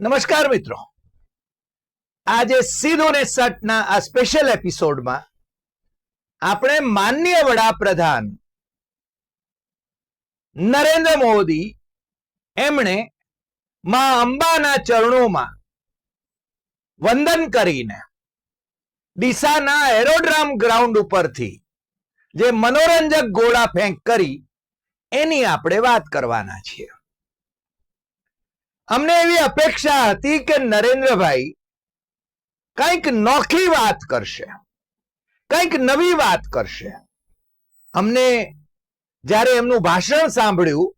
નમસ્કાર મિત્રો. આજે સીધો ને સટના આ સ્પેશિયલ એપિસોડમાં આપણે માન્ય વડાપ્રધાન નરેન્દ્ર મોદી એમણે માં અંબાના ચરણોમાં વંદન કરીને ડીસાના એરોડ્રામ ગ્રાઉન્ડ ઉપરથી જે મનોરંજક ગોળા ફેંક કરી એની આપણે વાત કરવાના છીએ. અમને એવી અપેક્ષા હતી કે નરેન્દ્રભાઈ કંઈક નોખી વાત કરશે, કંઈક નવી વાત કરશે. અમને જ્યારે એમનું ભાષણ સાંભળ્યું,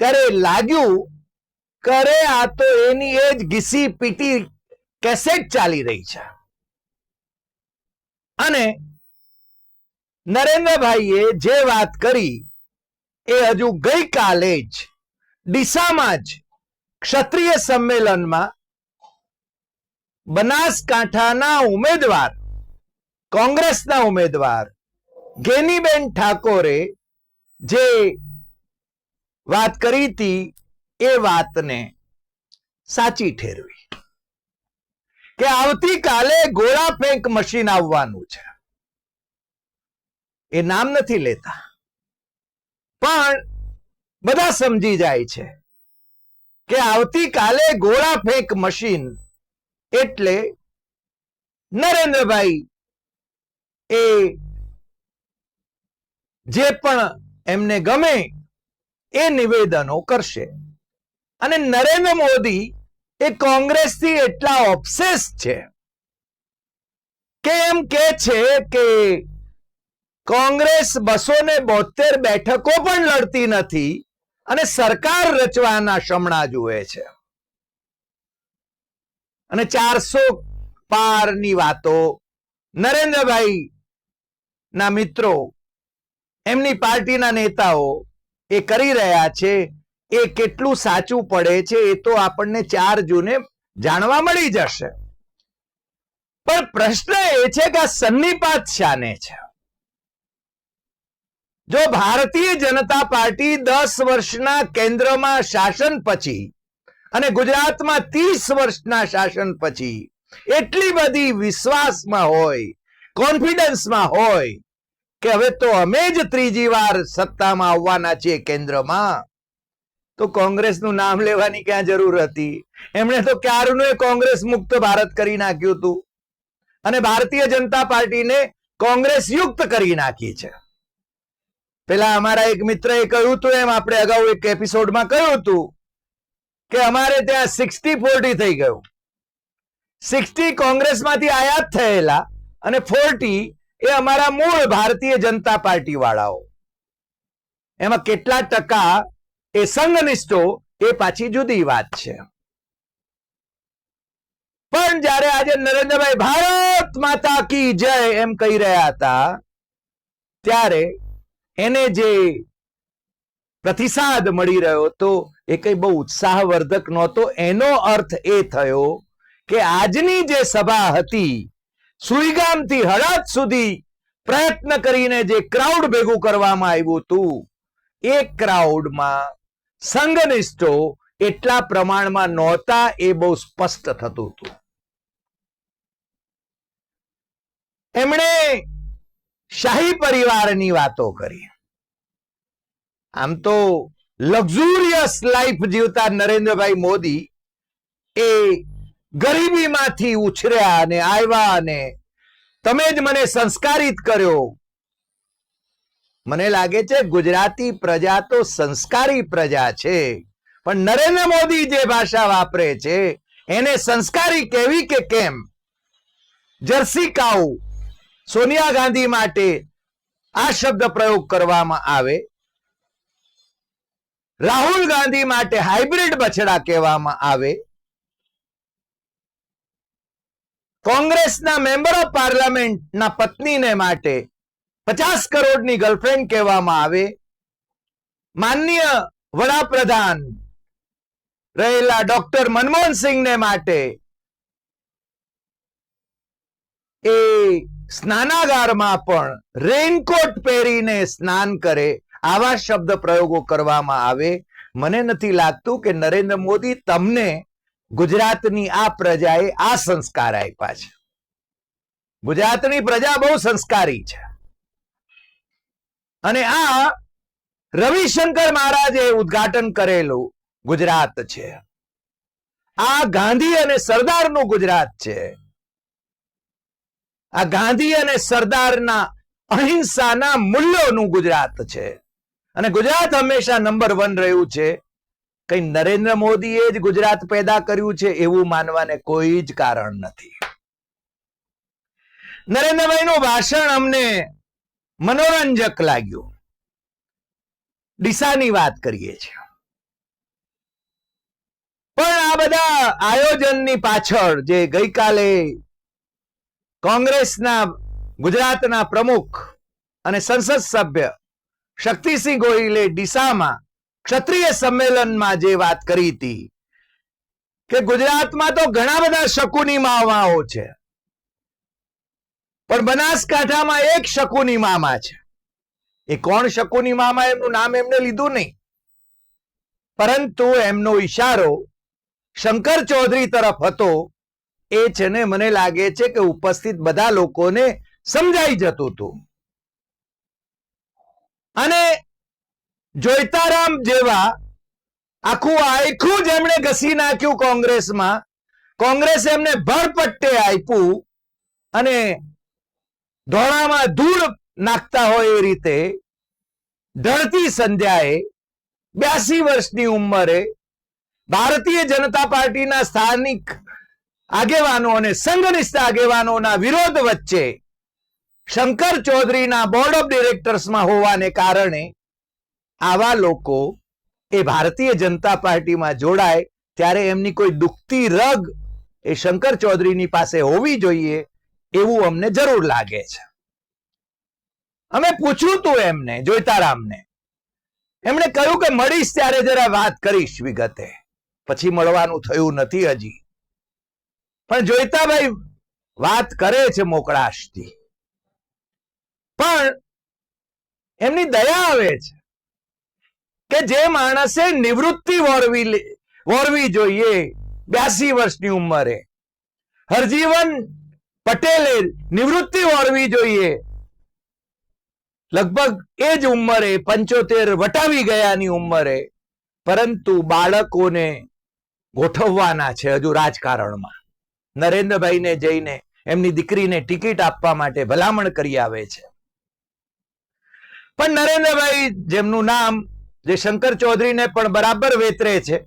ત્યારે લાગ્યું કરે આ તો એની એ જ ઘીસી પીટી કેસેટ ચાલી રહી છે. અને નરેન્દ્રભાઈએ જે વાત કરી, એ હજુ ગઈકાલે જ ડીસામાં જ ક્ષત્રિય સંમેલનમાં બનાસકાંઠાના ઉમેદવાર, કોંગ્રેસના ઉમેદવાર ગેનીબેન ઠાકોરે જે વાત કરી હતી એ વાતને સાચી ઠેરવી કે આવતીકાલે ગોળા ફેંક મશીન આવવાનું છે. એ નામ નથી લેતા. પણ બધા સમજી જાય છે કે આવતીકાલે ગોળા ફેંક મશીન એટલે નરેન્દ્રભાઈ એ જે પણ એમને ગમે એ નિવેદનો કરશે. અને નરેન્દ્ર મોદી એ કોંગ્રેસથી એટલા ઓબ્સેસ છે કે એમ કે છે કે કોંગ્રેસ બસો ને બોતેર બેઠકો પણ લડતી નથી. અને સરકાર રચવાના શમણા જુએ છે. અને ચારસો પારની વાતો નરેન્દ્રભાઈ ના મિત્રો, એમની પાર્ટીના નેતાઓ એ કરી રહ્યા છે, એ કેટલું સાચું પડે છે એ તો આપણને ચાર જૂને જાણવા મળી જશે. પણ પ્રશ્ન એ છે કે આ સન્નિપાત શાને છે? જો ભારતીય જનતા પાર્ટી દસ વર્ષના કેન્દ્રમાં શાસન પછી અને ગુજરાતમાં ત્રીસ વર્ષના શાસન પછી એટલી બધી વિશ્વાસમાં હોય, કોન્ફિડન્સમાં હોય કે હવે તો અમે જ ત્રીજી વાર સત્તામાં આવવાના છીએ કેન્દ્રમાં, તો કોંગ્રેસનું નામ લેવાની ક્યાં જરૂર હતી? એમણે તો ક્યારનું એ કોંગ્રેસ મુક્ત ભારત કરી નાખ્યું હતું? અને ભારતીય જનતા પાર્ટીને કોંગ્રેસ યુક્ત કરી નાખી છે. પેલા અમારા એક મિત્રએ કહ્યું હતું એમ, આપણે અગાઉ એક એપિસોડમાં કહ્યું હતું કે અમારે ત્યાં સિક્સટી ફોર્ટી થઈ ગયું. સિક્સટી કોંગ્રેસમાંથી આયાત થયેલા અને ફોર્ટી એ અમારા મૂળ ભારતીય જનતા પાર્ટી વાળાઓ એમાં કેટલા ટકા એ સંઘનિષ્ઠો એ પાછી જુદી વાત છે. પણ જ્યારે આજે નરેન્દ્રભાઈ, ભારત માતા કી જય એમ કહી રહ્યા હતા, ત્યારે એને જે પ્રતિસાદ મળી રહ્યો હતો, એ કઈ બહુ ઉત્સાહવર્ધક નહોતો. એનો અર્થ એ થયો કે આજની જે સભા હતી, સુઈગામથી હળદ સુધી પ્રયત્ન કરીને જે ક્રાઉડ ભેગું કરવામાં આવ્યું હતું, એ ક્રાઉડમાં સંઘનિષ્ઠો એટલા પ્રમાણમાં નહોતા, એ બહુ સ્પષ્ટ થતું હતું. એમણે શાહી પરિવારની વાતો કરી. આમ તો લક્ઝુરિયસ લાઈફ જીવતા નરેન્દ્રભાઈ મોદી એ ગરીબીમાંથી ઉછર્યા અને આવ્યા અને તમે જ મને સંસ્કારિત કર્યો. મને લાગે છે ગુજરાતી પ્રજા તો સંસ્કારી પ્રજા છે, પણ નરેન્દ્ર મોદી જે ભાષા વાપરે છે, એને સંસ્કારી કેવી કે કેમ? જર્સી કાઉ સોનિયા ગાંધી માટે આ શબ્દ પ્રયોગ કરવામાં આવે. રાહુલ ગાંધી માટે હાઇબ્રિડ બછડા કહેવામાં આવે. કોંગ્રેસના મેમ્બર ઓફ પાર્લામેન્ટના પત્નીને માટે પચાસ કરોડની ગર્લફ્રેન્ડ કહેવામાં આવે. માનનીય વડાપ્રધાન રહેલા ડોક્ટર મનમોહન સિંહને માટે એ સ્નાનાગારમાં પણ રેનકોટ પહેરીને સ્નાન કરે આવા શબ્દ પ્રયોગો કરવામાં આવે. મને નથી લાગતું કે નરેન્દ્ર મોદી તમને ગુજરાતની આ પ્રજાએ આ સંસ્કાર આપ્યા છે. ગુજરાતની પ્રજા બહુ સંસ્કારી છે. અને આ રવિશંકર મહારાજે ઉદ્ઘાટન કરેલું ગુજરાત છે. આ ગાંધી અને સરદારનું ગુજરાત છે. આ ગાંધી અને સરદારના અહિંસાના મૂલ્યોનું ગુજરાત છે. અને ગુજરાત હંમેશા નંબર વન રહ્યું છે. કઈ નરેન્દ્ર મોદીએ જ ગુજરાત પેદા કર્યું છે એવું માનવાને કોઈ જ કારણ નથી. નરેન્દ્રભાઈનું ભાષણ અમને મનોરંજક લાગ્યું. ડીસાની વાત કરીએ છીએ. પણ આ બધા આયોજનની પાછળ જે ગઈકાલે કોંગ્રેસના ગુજરાતના પ્રમુખ અને સંસદ સભ્ય શક્તિસિંહ ગોહિલે ડીસામાં ક્ષત્રિય સંમેલનમાં જે વાત કરી હતી કે ગુજરાતમાં તો ઘણા બધા શકુની મામાઓ છે, પણ બનાસકાંઠામાં એક શકુની મામા છે. એ કોણ શકુની મામા એમનું નામ એમને લીધું નહીં. પરંતુ એમનો ઈશારો શંકર ચૌધરી તરફ હતો એ છે ને મને લાગે છે કે ઉપસ્થિત બધા લોકોને સમજાઈ જતું હતું. અને જોઈતારામ જેવા આખું આખું જેમણે ઘસી નાખ્યું કોંગ્રેસમાં. કોંગ્રેસ એમને ભરપટ્ટે આપ્યું અને ધોળામાં ધૂળ નાખતા હોય એ રીતે ઢળતી સંધ્યાએ બ્યાસી વર્ષની ઉંમરે ભારતીય જનતા પાર્ટીના સ્થાનિક આગેવાનો અને સંઘનિષ્ઠ આગેવાનોના વિરોધ વચ્ચે શંકર ચૌધરીના બોર્ડ ઓફ ડિરેક્ટર્સમાં હોવાને કારણે આવા લોકો એ ભારતીય જનતા પાર્ટીમાં જોડાય, ત્યારે એમની કોઈ દુખતી રગ એ શંકર ચૌધરીની પાસે હોવી જોઈએ એવું અમને જરૂર લાગે છે. અમે પૂછ્યું તું એમને, જોઈતારામને. એમણે કહ્યું કે, મળીશ ત્યારે જરા વાત કરીશ વિગતે. પછી મળવાનું થયું નથી હજી. પણ જોઈતાભાઈ વાત કરે છે મોકળાશથી. પણ એમની દયા આવે છે કે જે માણસે નિવૃત્તિ વોરવી વોરવી જોઈએ બ્યાસી વર્ષની ઉંમરે. હરજીવન પટેલે નિવૃત્તિ વોરવી જોઈએ. લગભગ એ જ ઉંમરે પંચોતેર વટાવી ગયાની ઉંમરે, પરંતુ બાળકોને ગોઠવવાના છે હજુ રાજકારણમાં. નરેન્દ્રભાઈને જઈને એમની દીકરીને ટિકિટ આપવા માટે ભલામણ કરી આવે છે. પણ નરેન્દ્રભાઈ જેમનું નામ, જે શંકર ચૌધરીને પણ બરાબર વેતરે છે.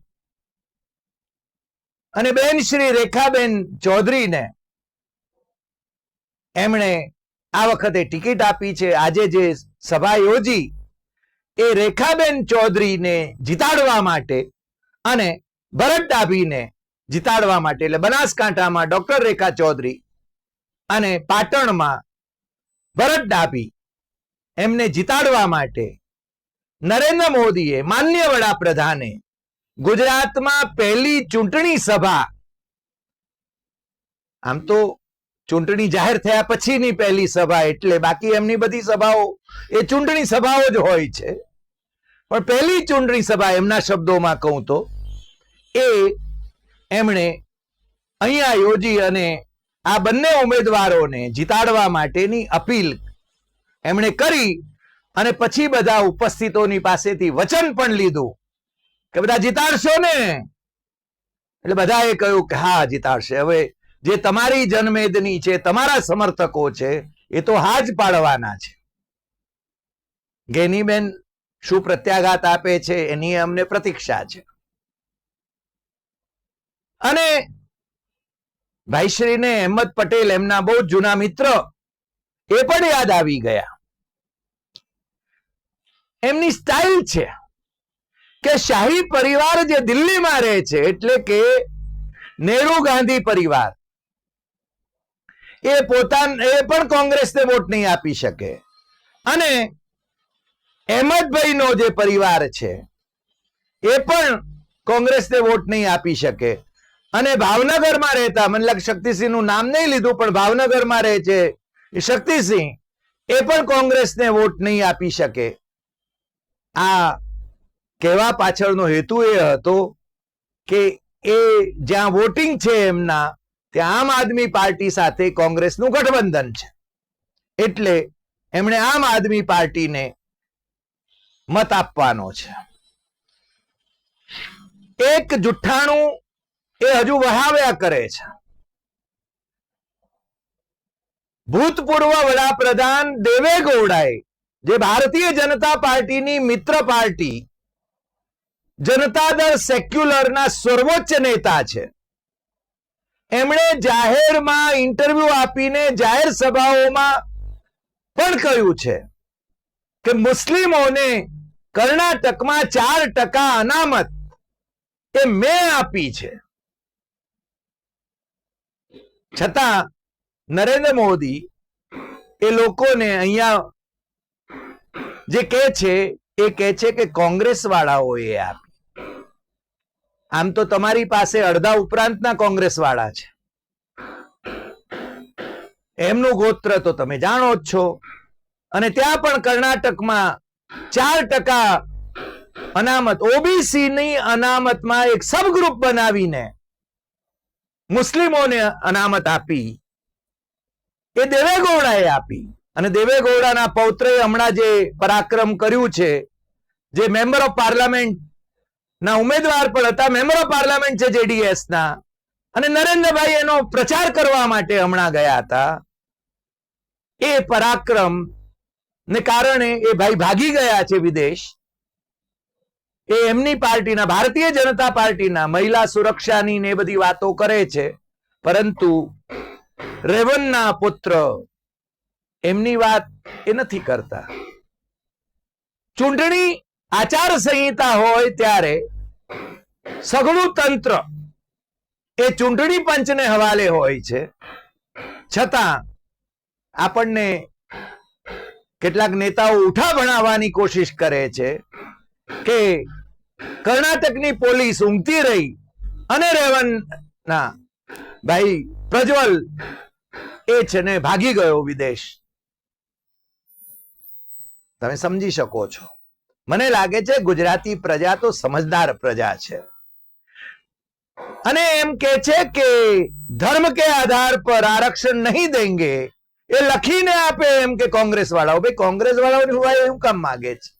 અને બેન શ્રી રેખાબેન ચૌધરીને એમણે આ વખતે ટિકિટ આપી છે. આજે જે સભા યોજી, એ રેખાબેન ચૌધરીને જીતાડવા માટે અને ભરત ડાભીને જીતાડવા માટે, એટલે બનાસકાંઠામાં ડોક્ટર રેખા ચૌધરી અને પાટણમાં ભરત ડાભી, એમને જીતાડવા માટે નરેન્દ્ર મોદીએ માન્ય વડાપ્રધાને ગુજરાતમાં પહેલી ચૂંટણી સભા. આમ તો ચૂંટણી જાહેર થયા પછીની પહેલી સભા, એટલે બાકી એમની બધી સભાઓ એ ચૂંટણી સભાઓ જ હોય છે. પણ પહેલી ચૂંટણી સભા એમના શબ્દોમાં કહું તો એ એમણે અહીંયા યોજી અને આ બંને ઉમેદવારોને જીતાડવા માટેની અપીલ એમણે કરી અને પછી બધા ઉપસ્થિતોની પાસેથી વચન પણ લીધું કે બધા જીતાડશો ને? એટલે બધાએ કહ્યું કે હા, જીતાડશે. હવે જે તમારી જનમેદની છે, તમારા સમર્થકો છે, એ તો હા જ પાડવાના છે. ગેનીબેન શું પ્રત્યાઘાત આપે છે, એની અમને પ્રતીક્ષા છે. અને ભાઈશ્રીને અહેમદ પટેલ એમના બહુ જૂના મિત્ર એ પણ યાદ આવી ગયા. એમની સ્ટાઇલ છે કે શાહી પરિવાર જે દિલ્હીમાં રહે છે એટલે કે નેહરુ ગાંધી પરિવાર. એ પોતાન, એ પણ કોંગ્રેસને વોટ નહીં આપી શકે. અને અહેમદભાઈનો જે પરિવાર છે એ પણ કોંગ્રેસને વોટ નહીં આપી શકે. અને ભાવનગરમાં રહેતા, મને લાગે શક્તિસિંહનું નામ નહીં લીધું, પણ ભાવનગરમાં રહે છે શક્તિસિંહ. એ પણ કોંગ્રેસને વોટ નહીં આપી શકે. આ કહેવા પાછળનો હેતુ એ હતો કે એ જ્યાં વોટિંગ છે એમના, ત્યાં આમ આદમી પાર્ટી સાથે કોંગ્રેસનું ગઠબંધન છે. એટલે એમણે આમ આદમી પાર્ટીને મત આપવાનો છે. એક જુઠ્ઠાણું એ હજુ વહાવ્યા કરે છે. ભૂતપૂર્વ વડાપ્રધાન દેવે જે ભારતીય જનતા પાર્ટીની મિત્ર પાર્ટી, જનતા દળ સેક્યુલરના સર્વોચ્ચ નેતા છે. એમણે જાહેરમાં ઇન્ટરવ્યુ આપીને જાહેર સભાઓમાં પણ કહ્યું છે કે મુસ્લિમોને કર્ણાટકમાં ચાર ટકા અનામત એ મેં આપી છે. છતાં નરેન્દ્ર મોદી એ લોકોને અહીંયા જે કહે છે, એ કહે છે કે કોંગ્રેસ વાળાઓએ આપી. આમ તો તમારી પાસે અડધા ઉપરાંતના કોંગ્રેસ વાળા છે. એમનું ગોત્ર તો તમે જાણો જ છો. અને ત્યાં પણ કર્ણાટકમાં ચાર ટકા અનામત ઓબીસી ની અનામતમાં એક સબગ્રુપ બનાવીને મુસ્લિમોને અનામત આપી. એ દેવેગૌડાએ આપી. અને દેવેગૌડાના પૌત્રએ હમણાં જે પરાક્રમ કર્યું છે, જે મેમ્બર ઓફ પાર્લામેન્ટ ના ઉમેદવાર પણ હતા, મેમ્બર ઓફ પાર્લામેન્ટ છે જેડીએસ ના અને નરેન્દ્રભાઈ એનો પ્રચાર કરવા માટે હમણાં ગયા હતા. એ પરાક્રમ ને કારણે એ ભાઈ ભાગી ગયા છે વિદેશ. એ એમની પાર્ટીના, ભારતીય જનતા પાર્ટીના મહિલા સુરક્ષાની ને બધી વાતો કરે છે. પરંતુ રેવનના પુત્ર એમની વાત એ નથી કરતા. ચૂંટણી આચાર સંહિતા હોય ત્યારે સઘળું તંત્ર એ ચૂંટણી પંચને હવાલે હોય છે. છતાં આપણને કેટલાક નેતાઓ ઉઠા ભણાવવાની કોશિશ કરે છે કે કર્ણાટકની પોલીસ ઊંઘતી રહી અને રેવનના ભાઈ, પ્રજ્વલ એ છે ને ભાગી ગયો વિદેશ. તમે સમજી શકો છો. મને લાગે છે ગુજરાતી પ્રજા તો સમજદાર પ્રજા છે. અને એમ કે છે કે ધર્મ કે આધાર પર આરક્ષણ નહીં દેંગે એ લખીને આપે એમ કે કોંગ્રેસ વાળાઓ ભાઈ કોંગ્રેસ વાળાઓની એવું કામ માગે છે?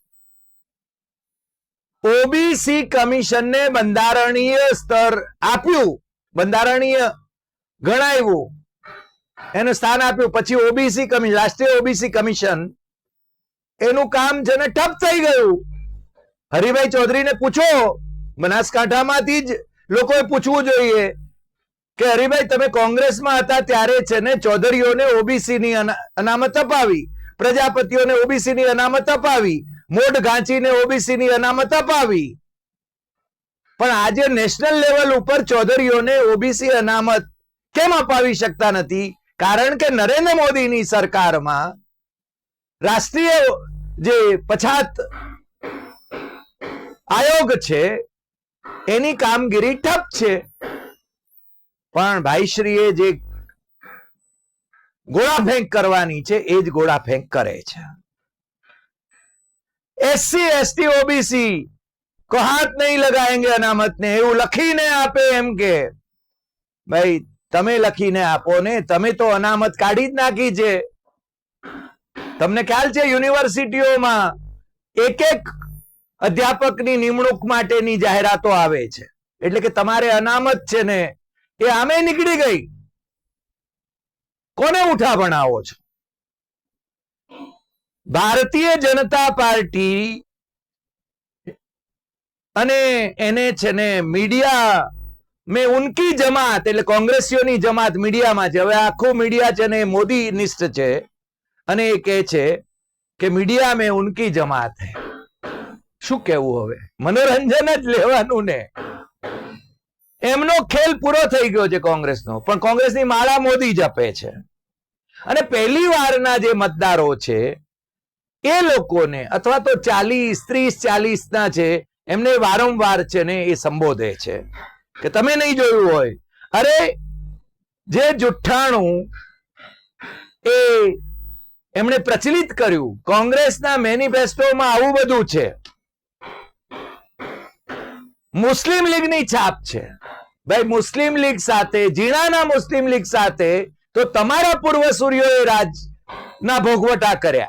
ઓબીસી કમિશનને બંધારણીય સ્તર આપ્યું. બંધારણીય ગણાવ્યું. એનું સ્થાન આપ્યું. પછી ઓબીસી કમિશન, રાષ્ટ્રીય ઓબીસી કમિશન, એનું કામ છે ને ઠપ થઈ ગયું. હરિભાઈ ચૌધરીને પૂછો. બનાસકાંઠામાંથી જ લોકોએ પૂછવું જોઈએ કે હરિભાઈ, તમે કોંગ્રેસમાં હતા ત્યારે છે ને ચૌધરીઓને ઓબીસીની અના- અનામત અપાવી. પ્રજાપતિઓને ઓબીસીની અનામત અપાવી. મોઢ ગાંચીને ઓબીસી ની અનામત અપાવી. પણ આજે નેશનલ લેવલ ઉપર ચૌધરીઓને ઓબીસી અનામત કેમ અપાવી શકતા નથી? કારણ કે નરેન્દ્ર મોદીની સરકારમાં રાષ્ટ્રીય જે પછાત આયોગ છે, એની કામગીરી ઠપ છે. પણ ભાઈશ્રીએ જે ગોળા ફેંક કરવાની છે, એ જ ગોળા ફેંક કરે છે. એસસી એસટી ઓબીસી નહીં લગાએંગે અનામત ને એવું લખીને આપે એમ કે, ભાઈ, તમે લખીને આપો ને, તમે તો અનામત કાઢી જ નાખી છે. તમને ખ્યાલ છે યુનિવર્સિટીઓમાં એક એક અધ્યાપકની નિમણૂક માટેની જાહેરાતો આવે છે? એટલે કે તમારે અનામત છે ને, એ આમે નીકળી ગઈ. કોને ઉઠા ભણાવો છો? ભારતીય જનતા પાર્ટી અને એને છે ને મીડિયા મેં ઉનકી જમાત એટલે કોંગ્રેસીઓની જમાત મીડિયામાં છે. હવે આખું મીડિયા છે ને મોદી નિષ્ઠ છે અને એ કહે છે કે મીડિયા મેં ઉનકી જમાત હે. શું કેવું હવે? મનોરંજન જ લેવાનું ને. એમનો ખેલ પૂરો થઈ ગયો છે કોંગ્રેસનો. પણ કોંગ્રેસની માળા મોદી જપે છે. અને પહેલી વારના જે મતદારો છે એ લોકોને અથવા તો ચાલીસ, ત્રીસ ચાલીસ ના છે એમને વારંવાર છે ને એ સંબોધે છે. કે તમે નહીં જોયું હોય. અરે, જે જુઠ્ઠાણું એ એમણે પ્રચલિત કર્યું, કોંગ્રેસના મેનિફેસ્ટોમાં આવું બધું છે. મુસ્લિમ લીગની છાપ છે. ભાઈ, મુસ્લિમ લીગ સાથે, જીણાના મુસ્લિમ લીગ સાથે તો તમારા પૂર્વસૂરીઓએ રાજ ના ભોગવટા કર્યા.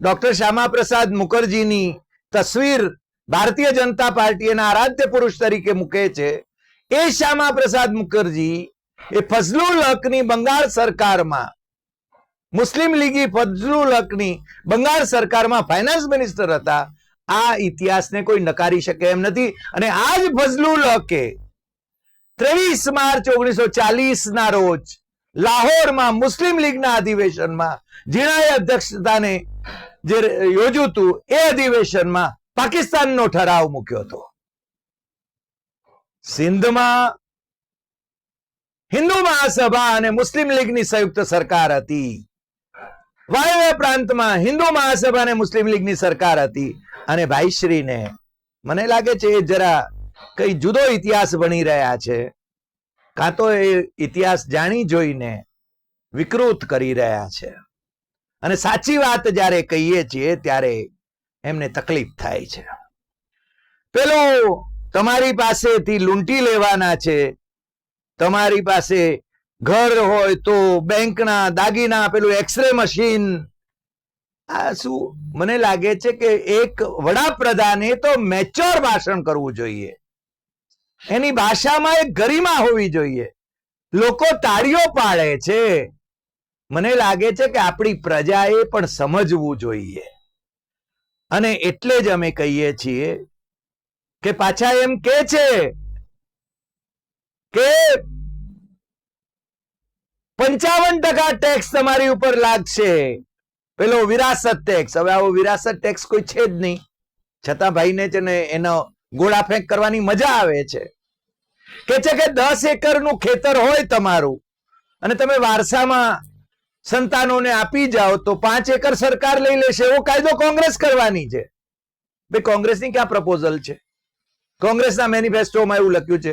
ડોક્ટર શ્યામાપ્રસાદ મુખર્જીની તસવીર ભારતીય જનતા પાર્ટી એના આરાધ્ય પુરુષ તરીકે મૂકે છે. એ શ્યામાપ્રસાદ મુખર્જી એ ફઝલુલ હકની બંગાળ સરકારમાં, મુસ્લિમ લીગી ફઝલુલ હકની બંગાળ સરકારમાં ફાઇનાન્સ મિનિસ્ટર હતા. આ ઇતિહાસને કોઈ નકારી શકે એમ નથી અને આ જ ફઝલુલ હકે ત્રેવીસ માર્ચ ઓગણીસો ચાલીસ ના રોજ લાહોરમાં મુસ્લિમ લીગના અધિવેશનમાં જીણાએ અધ્યક્ષતાને જે યોજ્યું હતું, એ અધિવેશનમાં પાકિસ્તાનનો ઠરાવ મૂક્યો હતો. સિંધમાં હિન્દુ મહાસભા અને મુસ્લિમ લીગની સંયુક્ત સરકાર હતી. વાયવ્ય પ્રાંતમાં હિન્દુ મહાસભા અને મુસ્લિમ લીગની સરકાર હતી. અને ભાઈશ્રીને મને લાગે છે એ જરા કઈ જુદો ઇતિહાસ ભણી રહ્યા છે. કાં તો એ ઇતિહાસ જાણી જોઈને વિકૃત કરી રહ્યા છે. અને સાચી વાત જ્યારે કહીએ છીએ ત્યારે એમને તકલીફ થાય છે. પેલું, તમારી પાસેથી લૂંટી લેવાના છે. તમારી પાસે ઘર હોય તો બેંકના દાગીના, પેલું એક્સરે મશીન. આ શું? મને લાગે છે કે એક વડાપ્રધાને તો મેચ્યોર ભાષણ કરવું જોઈએ. એની ભાષામાં એક ગરિમા હોવી જોઈએ. લોકો તાળીઓ પાડે છે. મને લાગે છે કે આપણી પ્રજાએ પણ સમજવું જોઈએ. અને એટલે જ અમે કહીએ છીએ કે પાછા એમ કે છે કે પંચાવન ટકા ટેક્સ તમારી ઉપર લાગશે. પેલો વિરાસત ટેક્સ હવે આવો વિરાસત ટેક્સ કોઈ છે જ નહીં. છતાં ભાઈને છે ને એનો ગોળા ફેંક કરવાની મજા આવે છે. કે છે કે દસ એકરનું ખેતર હોય તમારું અને તમે વારસામાં સંતાનોને આપી જાઓ તો પાંચ એકર સરકાર લઈ લેશે, એવો કાયદો કોંગ્રેસ કરવાની છે. ભાઈ, કોંગ્રેસની ક્યાં પ્રપોઝલ છે? કોંગ્રેસના મેનિફેસ્ટોમાં એવું લખ્યું છે.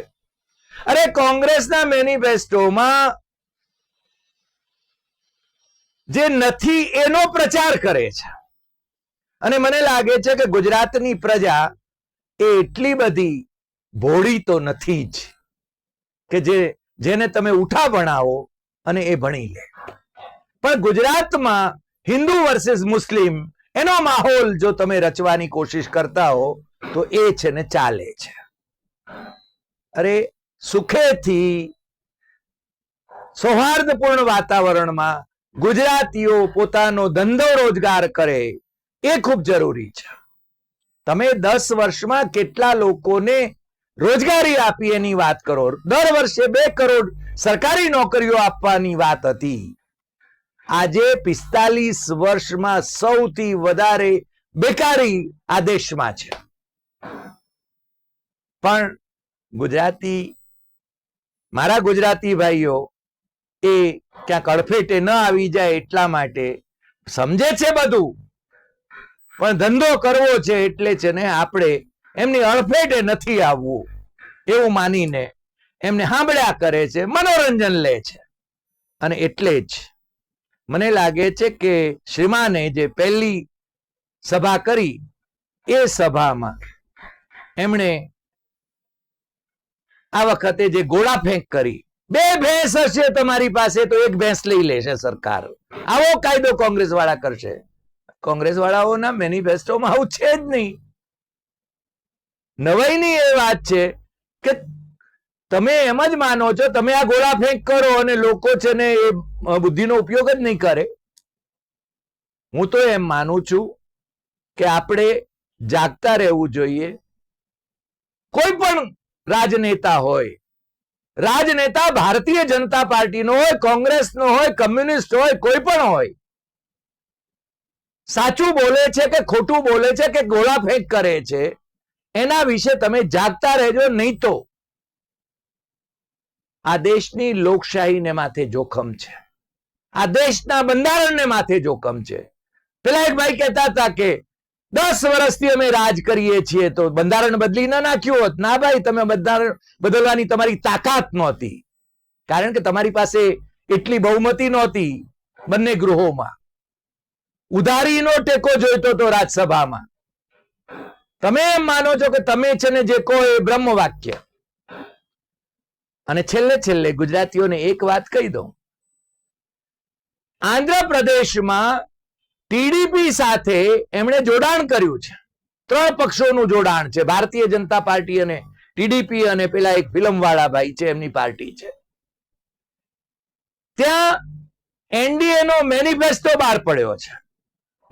અરે, કોંગ્રેસના મેનિફેસ્ટોમાં જે નથી એનો પ્રચાર કરે છે. અને મને લાગે છે કે ગુજરાતની પ્રજા એ એટલી બધી ભોળી તો નથી જ, કે જે, જેને તમે ઉઠા ભણાવો અને એ ભણી લે. પણ ગુજરાતમાં હિન્દુ વર્સિસ મુસ્લિમ, એનો માહોલ જો તમે રચવાની કોશિશ કરતા હો, તો એ છે ને ચાલે છે. અરે, સુખેથી સૌહાર્દપૂર્ણ વાતાવરણમાં ગુજરાતીઓ પોતાનો ધંધો રોજગાર કરે, એ ખૂબ જરૂરી છે. તમે દસ વર્ષમાં કેટલા લોકોને રોજગારી આપી એની વાત કરો. દર વર્ષે બે કરોડ સરકારી નોકરીઓ આપવાની વાત હતી. આજે પિસ્તાલીસ વર્ષમાં સૌથી વધારે બેકારી આ દેશમાં છે. પણ ગુજરાતી, મારા ગુજરાતી ભાઈઓ, એ ક્યાંક અડફેટે ન આવી જાય એટલા માટે સમજે છે બધું. પણ ધંધો કરવો છે એટલે છે ને આપણે એમની અડફેટે નથી આવવું, એવું માનીને એમને સાંભળ્યા કરે છે, મનોરંજન લે છે. અને એટલે જ મને લાગે છે કે શ્રીમાને જે પહેલી સભા કરી, એ સભામાં એમણે આ વખતે જે ગોળા ફેંક કરી, બે ભેંસ હશે તમારી પાસે તો એક ભેંસ લઈ લેશે સરકાર. આવો કાયદો કોંગ્રેસ વાળા કરશે. કોંગ્રેસ વાળાઓના મેનિફેસ્ટોમાં આવું છે જ નહીં. નવાઈની એ વાત છે કે તમે એમ જ માનો છો, તમે આ ગોળા ફેંક કરો અને લોકો છે ને એ બુદ્ધિનો ઉપયોગ જ નહીં કરે. હું તો એમ માનું છું કે આપણે જાગતા રહેવું જોઈએ. કોઈ પણ રાજનેતા હોય, રાજનેતા ભારતીય જનતા પાર્ટીનો હોય, કોંગ્રેસનો હોય, કમ્યુનિસ્ટ હોય, કોઈ પણ હોય, સાચું બોલે છે કે ખોટું બોલે છે કે ગોળા ફેંક કરે છે એના વિશે તમે જાગતા રહેજો, નહીં તો આ દેશની લોકશાહીને માથે જોખમ છે. આ દેશના બંધારણને માથે જોખમ છે. પેલા એક ભાઈ કહેતા હતા કે દસ વર્ષથી અમે રાજ કરીએ છીએ તો બંધારણ બદલી ના નાખ્યું હોત. ના ભાઈ, તમે બંધારણ બદલવાની તમારી તાકાત નહોતી. કારણ કે તમારી પાસે એટલી બહુમતી નહોતી બંને ગૃહોમાં. ઉધારીનો ટેકો જોઈતો તો રાજ્યસભામાં તમે એમ માનો છો કે તમે છે ને જે કહો એ બ્રહ્મ વાક્ય અને છેલ્લે છેલ્લે ગુજરાતીઓને એક વાત કહી દઉં. આંધ્રપ્રદેશમાં ટીડીપી સાથે એમણે જોડાણ કર્યું છે. ત્રણ પક્ષોનું જોડાણ છે. ભારતીય જનતા પાર્ટી અને ટીડીપી અને પેલા એક ફિલ્મ વાળા ભાઈ છે, એમની પાર્ટી છે. ત્યાં એનડીએ નો મેનિફેસ્ટો બહાર પડ્યો છે.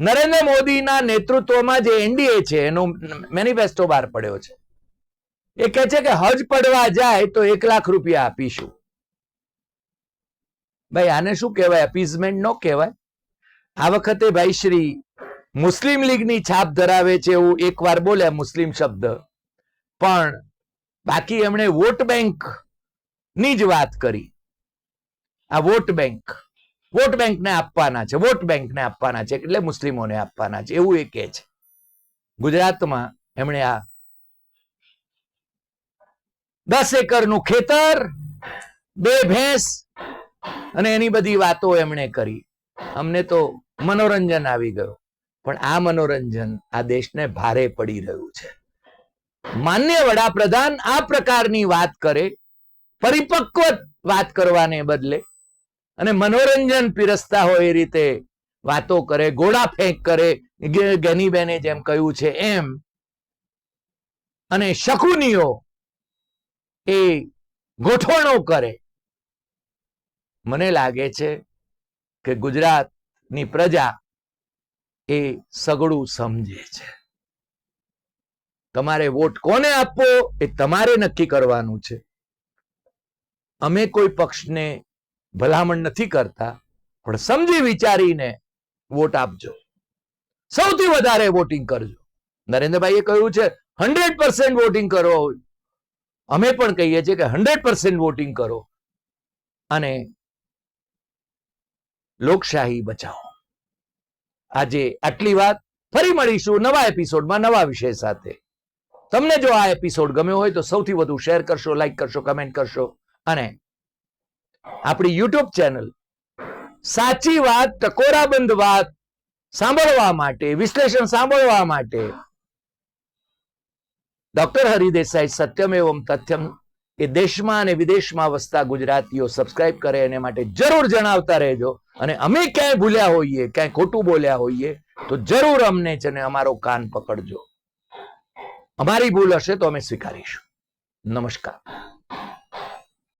નરેન્દ્ર મોદીના નેતૃત્વમાં જે એનડીએ છે, એનો મેનિફેસ્ટો બહાર પડ્યો છે. એ કહે છે કે હજ પડવા જાય તો એક લાખ રૂપિયા આપીશું. ભાઈ, આને શું કહેવાય? અપીઝમેન્ટ નો કહેવાય? આ વખતે ભાઈ શ્રી મુસ્લિમ લીગની છાપ ધરાવે છે એવું એકવાર બોલ્યા મુસ્લિમ શબ્દ. પણ બાકી એમણે વોટ બેંકની જ વાત કરી. આ વોટ બેંક વોટ બેંકને આપવાના છે, વોટ બેંકને આપવાના છે, એટલે મુસ્લિમોને આપવાના છે, એવું એ કહે છે. ગુજરાતમાં એમણે આ દસ એકરનું ખેતર, બે ભેંસ અને એની બધી વાતો એમણે કરી. અમને તો મનોરંજન આવી ગયું. પણ આ મનોરંજન આ દેશને ભારે પડી રહ્યું છે. માન્ય વડાપ્રધાન આ પ્રકારની વાત કરે, પરિપક્વ વાત કરવાને બદલે અને મનોરંજન પીરસતા હોય એ રીતે વાતો કરે, ગોળા ફેંક કરે ગનીબેને જેમ કહ્યું છે એમ. અને શકુનીઓ એ ગોઠવણો કરે. મને લાગે છે કે ગુજરાતની પ્રજા એ સગડું સમજે છે. તમારે વોટ કોને આપવો એ તમારે નક્કી કરવાનું છે. અમે કોઈ પક્ષને ભલામણ નથી કરતા, પણ સમજી વિચારીને વોટ આપજો. સૌથી વધારે વોટિંગ કરજો. નરેન્દ્રભાઈએ કહ્યું છે હંડ્રેડ પર્સન્ટ વોટિંગ કરો. અમે પણ કહીએ છીએ કે હંડ્રેડ પર્સન્ટ વોટિંગ કરો. અને લોકશાહી બચાવો. આજે આટલી વાત ફરી મળીશું નવા એપિસોડમાં નવા વિષય સાથે. તમને જો આ એપિસોડ ગમ્યો હોય તો સૌથી વધુ શેર કરશો લાઈક કરશો કમેન્ટ કરશો અને આપણી યુટ્યુબ ચેનલ. સાચી વાત, ટકોરાબંધ વાત સાંભળવા માટે, વિશ્લેષણ સાંભળવા માટે. ડોક્ટર હરિદેસાઈ સત્યમ એવમ તથ્યમ એ દેશમાં અને વિદેશમાં વસતા ગુજરાતીઓ સબસ્ક્રાઇબ કરે એને માટે જરૂર જણાવતા રહેજો. અને અમે ક્યાંય ભૂલ્યા હોઈએ, ક્યાંય ખોટું બોલ્યા હોઈએ, તો જરૂર અમને છે ને અમારો કાન પકડજો. અમારી ભૂલ હશે તો અમે સ્વીકારીશું. નમસ્કાર.